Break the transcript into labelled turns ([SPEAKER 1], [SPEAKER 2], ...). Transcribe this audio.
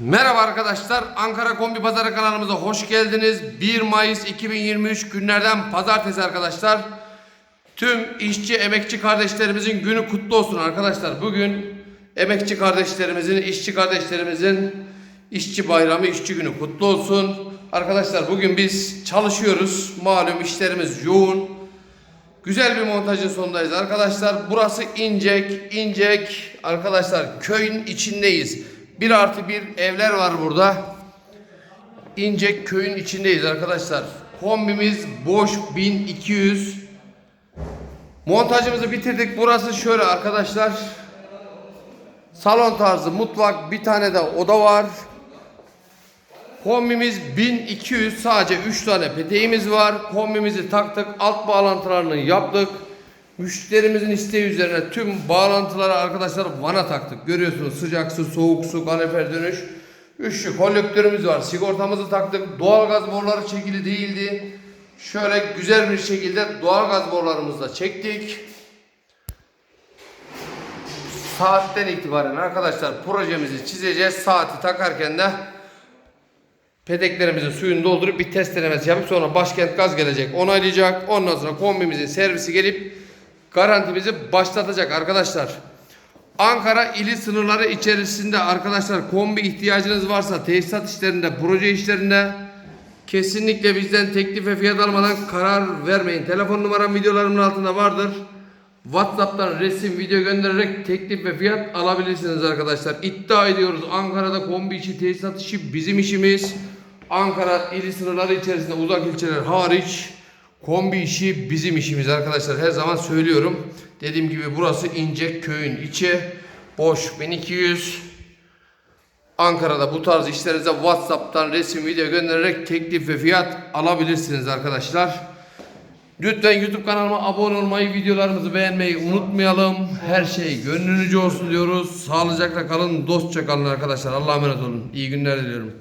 [SPEAKER 1] Merhaba arkadaşlar. Ankara Kombi Pazarı kanalımıza hoş geldiniz. 1 Mayıs 2023 günlerden pazartesi arkadaşlar. Tüm işçi, emekçi kardeşlerimizin günü kutlu olsun arkadaşlar. Bugün emekçi kardeşlerimizin, işçi kardeşlerimizin işçi bayramı, işçi günü kutlu olsun. Arkadaşlar bugün biz çalışıyoruz. Malum işlerimiz yoğun. Güzel bir montajın sonundayız arkadaşlar. Burası İncek, İncek arkadaşlar köyün içindeyiz. Bir artı bir evler var burada. İncek köyün içindeyiz arkadaşlar. Kombimiz boş 1200. Montajımızı bitirdik. Burası şöyle arkadaşlar. Salon tarzı mutfak bir tane de oda var. Kombimiz 1200 sadece 3 tane peteğimiz var. Kombimizi taktık. Alt bağlantılarını yaptık. Müşterimizin isteği üzerine tüm bağlantıları arkadaşlar vana taktık. Görüyorsunuz sıcak su, soğuk su, kalifer dönüş. Üçlü kolektörümüz var. Sigortamızı taktık. Doğalgaz boruları çekili değildi. Şöyle güzel bir şekilde doğalgaz borularımızı da çektik. Saatten itibaren arkadaşlar projemizi çizeceğiz. Saati takarken de pedeklerimizin suyunu doldurup bir test denemesi yapıp sonra başkent gaz gelecek onaylayacak. Ondan sonra kombimizin servisi gelip garantimizi başlatacak arkadaşlar. Ankara ili sınırları içerisinde arkadaşlar kombi ihtiyacınız varsa tesisat işlerinde, proje işlerinde kesinlikle bizden teklif ve fiyat almadan karar vermeyin. Telefon numaram videolarımın altında vardır. WhatsApp'tan resim, video göndererek teklif ve fiyat alabilirsiniz arkadaşlar. İddia ediyoruz Ankara'da kombi işi, tesisat işi bizim işimiz. Ankara ili sınırları içerisinde uzak ilçeler hariç kombi işi bizim işimiz arkadaşlar. Her zaman söylüyorum. Dediğim gibi burası İncek köyün içi. Boş 1200. Ankara'da bu tarz işlerinize WhatsApp'tan resim, video göndererek teklif ve fiyat alabilirsiniz arkadaşlar. Lütfen YouTube kanalıma abone olmayı, videolarımızı beğenmeyi unutmayalım. Her şey gönlünüzce olsun diyoruz. Sağlıcakla kalın, dostça kalın arkadaşlar. Allah'a emanet olun. İyi günler diliyorum.